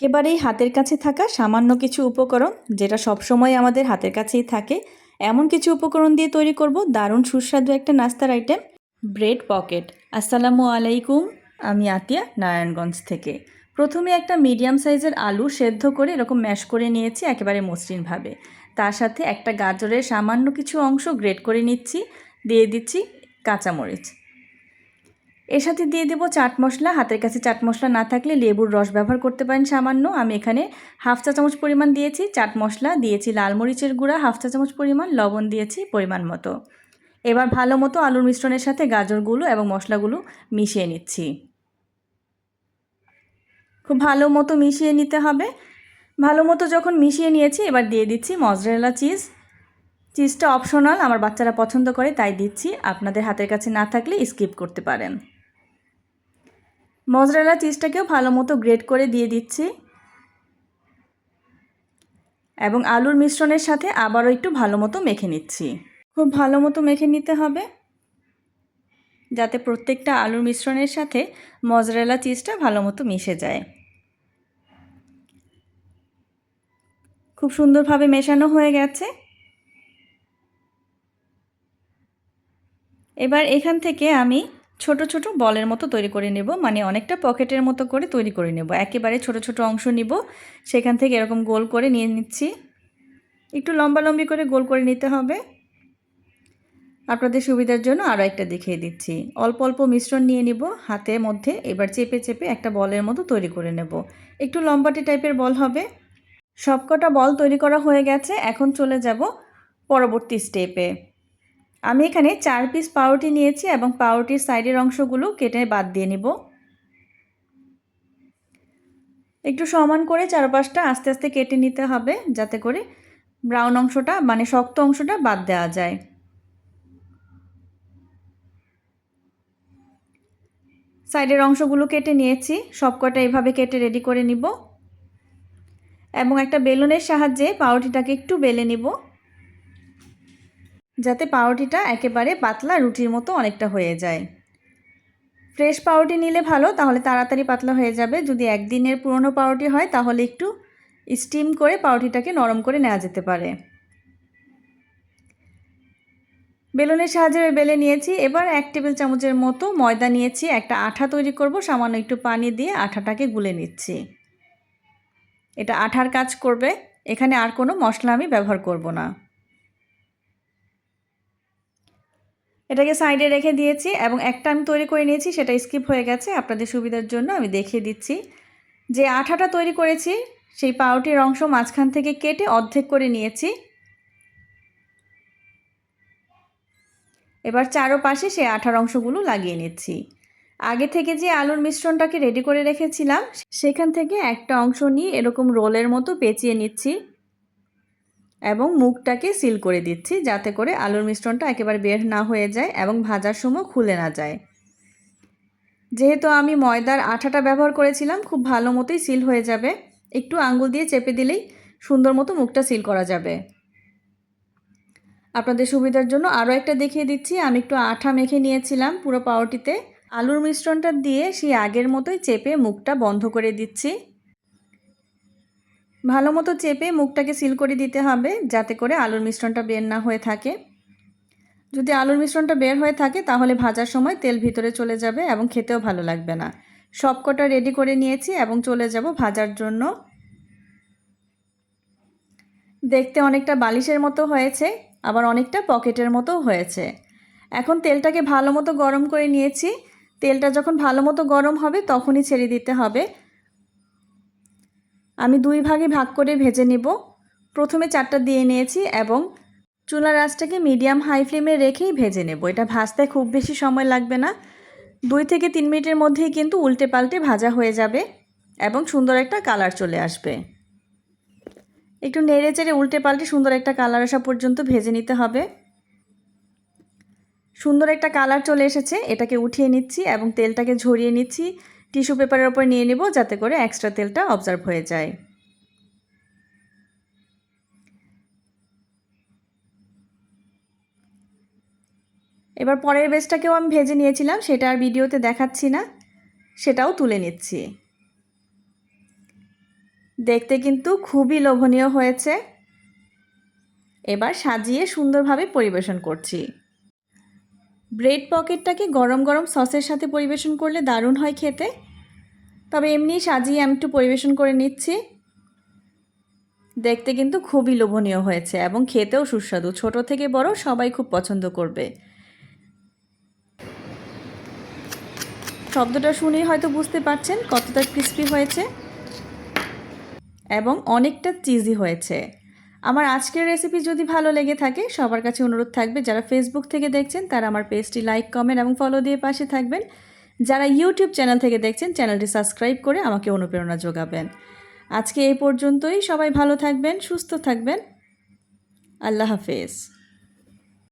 একেবারেই হাতের কাছে থাকা সামান্য কিছু উপকরণ, যেটা সবসময় আমাদের হাতের কাছেই থাকে, এমন কিছু উপকরণ দিয়ে তৈরি করব। দারুণ সুস্বাদু একটা নাস্তার আইটেম ব্রেড পকেট আসসালামু আলাইকুম, আমি আতিয়া, নারায়ণগঞ্জ থেকে। প্রথমে একটা মিডিয়াম সাইজের আলু সেদ্ধ করে এরকম ম্যাশ করে নিয়েছি, একেবারে মসৃণভাবে। তার সাথে একটা গাজরের সামান্য কিছু অংশ গ্রেট করে নিচ্ছি, দিয়ে দিচ্ছি কাঁচামরিচ। এর সাথে দিয়ে দেবো চাট মশলা। হাতের কাছে চাট মশলা না থাকলে লেবুর রস ব্যবহার করতে পারেন সামান্য। আমি এখানে হাফ চা চামচ পরিমাণ দিয়েছি চাট মশলা, দিয়েছি লাল মরিচের গুঁড়া, হাফ চা চামচ পরিমাণ লবণ দিয়েছি পরিমাণ মতো। এবার ভালো মতো আলুর মিশ্রণের সাথে গাজরগুলো এবং মশলাগুলো মিশিয়ে নিচ্ছি। খুব ভালো মতো মিশিয়ে নিতে হবে। ভালো মতো যখন মিশিয়ে নিয়েছি, এবার দিয়ে দিচ্ছি মজরেলা চিজ। চিজটা অপশনাল, আমার বাচ্চারা পছন্দ করে, তাই দিচ্ছি। আপনাদের হাতের কাছে না থাকলে স্কিপ করতে পারেন। মজরেলা চিজটাকেও ভালো মতো গ্রেট করে দিয়ে দিচ্ছি। এবং আলুর মিশ্রণের সাথে আবারও একটু ভালো মতো মেখে নিচ্ছি। খুব ভালো মতো মেখে নিতে হবে। যাতে প্রত্যেকটা আলুর মিশ্রণের সাথে মজরেলা চিজটা ভালো মতো মিশে যায়। খুব সুন্দরভাবে মেশানো হয়ে গেছে। এবার এখান থেকে আমি ছোট ছোট বলের মতো তৈরি করে নেব মানে অনেকটা পকেটের মতো করে তৈরি করে নেব। একেবারে ছোট ছোট অংশ নিব। সেখান থেকে এরকম গোল করে নিয়ে নিচ্ছি। একটু লম্বা লম্বি করে গোল করে নিতে হবে। আপনাদের সুবিধার জন্য আরও একটা দেখিয়ে দিচ্ছি। অল্প অল্প মিশ্রণ নিয়ে নিব। হাতের মধ্যে এবার চেপে চেপে একটা বলের মতো তৈরি করে নেব। একটু লম্বাটি টাইপের বল হবে। সবকটা বল তৈরি করা হয়ে গেছে। এখন চলে যাব পরবর্তী স্টেপে। আমি এখানে চার পিস পাউরুটি নিয়েছি এবং পাউরুটির সাইডের অংশগুলো কেটে বাদ দিয়ে নিব। একটু সমান করে চারপাশটা আস্তে আস্তে কেটে নিতে হবে যাতে করে ব্রাউন অংশটা মানে শক্ত অংশটা বাদ দেওয়া যায়। সাইডের অংশগুলো কেটে নিয়েছি, সবকটা এভাবে কেটে রেডি করে নিব। এবং একটা বেলুনের সাহায্যে পাউরুটিটাকে একটু বেলে নিব। যাতে পাউরুটিটা একেবারে পাতলা রুটির মতো অনেকটা হয়ে যায়। ফ্রেশ পাউরুটি নিলে ভালো, তাহলে তাড়াতাড়ি পাতলা হয়ে যাবে। যদি একদিনের পুরনো পাউরুটি হয়, তাহলে একটু স্টিম করে পাউরুটিটাকে নরম করে নেওয়া যেতে পারে। বেলুনের সাহায্যে বেলে নিয়েছি। এবার এক টেবিল চামচের মতো ময়দা নিয়েছি। একটা আঠা তৈরি করব। সামান্য একটু পানি দিয়ে আঠাটাকে গুলে নিচ্ছি। এটা আঠার কাজ করবে। এখানে আর কোনো মশলা আমি ব্যবহার করব না। এটাকে সাইডে রেখে দিয়েছি এবং একটা আমি তৈরি করে নিয়েছি, সেটা স্কিপ হয়ে গেছে। আপনাদের সুবিধার জন্য আমি দেখিয়ে দিচ্ছি। যে আঠাটা তৈরি করেছি, সেই পাউটির অংশ মাঝখান থেকে কেটে অর্ধেক করে নিয়েছি। এবার চারোপাশে সেই আঠার অংশগুলো লাগিয়ে নিচ্ছি। আগে থেকে যে আলুর মিশ্রণটাকে রেডি করে রেখেছিলাম, সেখান থেকে একটা অংশ নিয়ে এরকম রোলের মতো পেঁচিয়ে নিচ্ছি। এবং মুখটাকে সিল করে দিচ্ছি যাতে করে আলুর মিশ্রণটা একেবারে বের না হয়ে যায় এবং ভাজার সময় খুলে না যায়। যেহেতু আমি ময়দার আঠাটা ব্যবহার করেছিলাম, খুব ভালো মতোই সিল হয়ে যাবে। একটু আঙ্গুল দিয়ে চেপে দিলেই সুন্দর মতো মুখটা সিল করা যাবে। আপনাদের সুবিধার জন্য আরও একটা দেখিয়ে দিচ্ছি। আমি একটু আঠা মেখে নিয়েছিলাম পুরো পাউটিতে। আলুর মিশ্রণটা দিয়ে সেই আগের মতোই চেপে মুখটা বন্ধ করে দিচ্ছি। ভালো মতো চেপে মুখটাকে সিল করে দিতে হবে যাতে করে আলুর মিশ্রণটা বের না হয়ে থাকে। যদি আলুর মিশ্রণটা বের হয়ে থাকে, তাহলে ভাজার সময় তেল ভিতরে চলে যাবে এবং খেতেও ভালো লাগবে না। সবকটা রেডি করে নিয়েছি এবং চলে যাব ভাজার জন্য। দেখতে অনেকটা বালিশের মতো হয়েছে, আবার অনেকটা পকেটের মতো হয়েছে। এখন তেলটাকে ভালো মতো গরম করে নিয়েছি। তেলটা যখন ভালো মতো গরম হবে, তখনই ছেড়ে দিতে হবে। আমি দুই ভাগে ভাগ করে ভেজে নিব। প্রথমে চারটা দিয়ে নিয়েছি এবং চুলার আঁচটাকে মিডিয়াম হাই ফ্লেমে রেখেই ভেজে নেব। এটা ভাজতে খুব বেশি সময় লাগবে না। দুই থেকে তিন মিনিটের মধ্যেই কিন্তু উল্টে পাল্টে ভাজা হয়ে যাবে এবং সুন্দর একটা কালার চলে আসবে। একটু নেড়ে চেড়ে উল্টে পাল্টে সুন্দর একটা কালার আসা পর্যন্ত ভেজে নিতে হবে। সুন্দর একটা কালার চলে এসেছে। এটাকে উঠিয়ে নিচ্ছি এবং তেলটাকে ঝরিয়ে নিচ্ছি। টিস্যু পেপারের ওপর নিয়ে নেব যাতে করে এক্সট্রা তেলটা অবজার্ভ হয়ে যায়। এবার পরের বেসটাকেও আমি ভেজে নিয়েছিলাম, সেটা আর ভিডিওতে দেখাচ্ছি না, সেটাও তুলে নিচ্ছি। দেখতে কিন্তু খুবই লোভনীয় হয়েছে। এবার সাজিয়ে সুন্দরভাবে পরিবেশন করছি। ব্রেড পকেটটাকে গরম গরম সসের সাথে পরিবেশন করলে দারুণ হয় খেতে। তবে এমনি সাজিয়ে আমি একটু পরিবেশন করে নিচ্ছি। দেখতে কিন্তু খুবই লোভনীয় হয়েছে এবং খেতেও সুস্বাদু। ছোট থেকে বড় সবাই খুব পছন্দ করবে। শব্দটা শুনেই হয়তো বুঝতে পারছেন কতটা ক্রিস্পি হয়েছে। এবং অনেকটা চিজি হয়েছে। আমার আজকের রেসিপি যদি ভালো লেগে থাকে, সবার কাছে অনুরোধ থাকবে, যারা ফেসবুক থেকে দেখছেন, তারা আমার পেজটি লাইক কমেন্ট এবং ফলো দিয়ে পাশে থাকবেন। যারা ইউটিউব চ্যানেল থেকে দেখছেন চ্যানেলটি সাবস্ক্রাইব করে আমাকে অনুপ্রেরণা যোগাবেন। আজকে এই পর্যন্তই, সবাই ভালো থাকবেন, সুস্থ থাকবেন। আল্লাহ হাফেজ।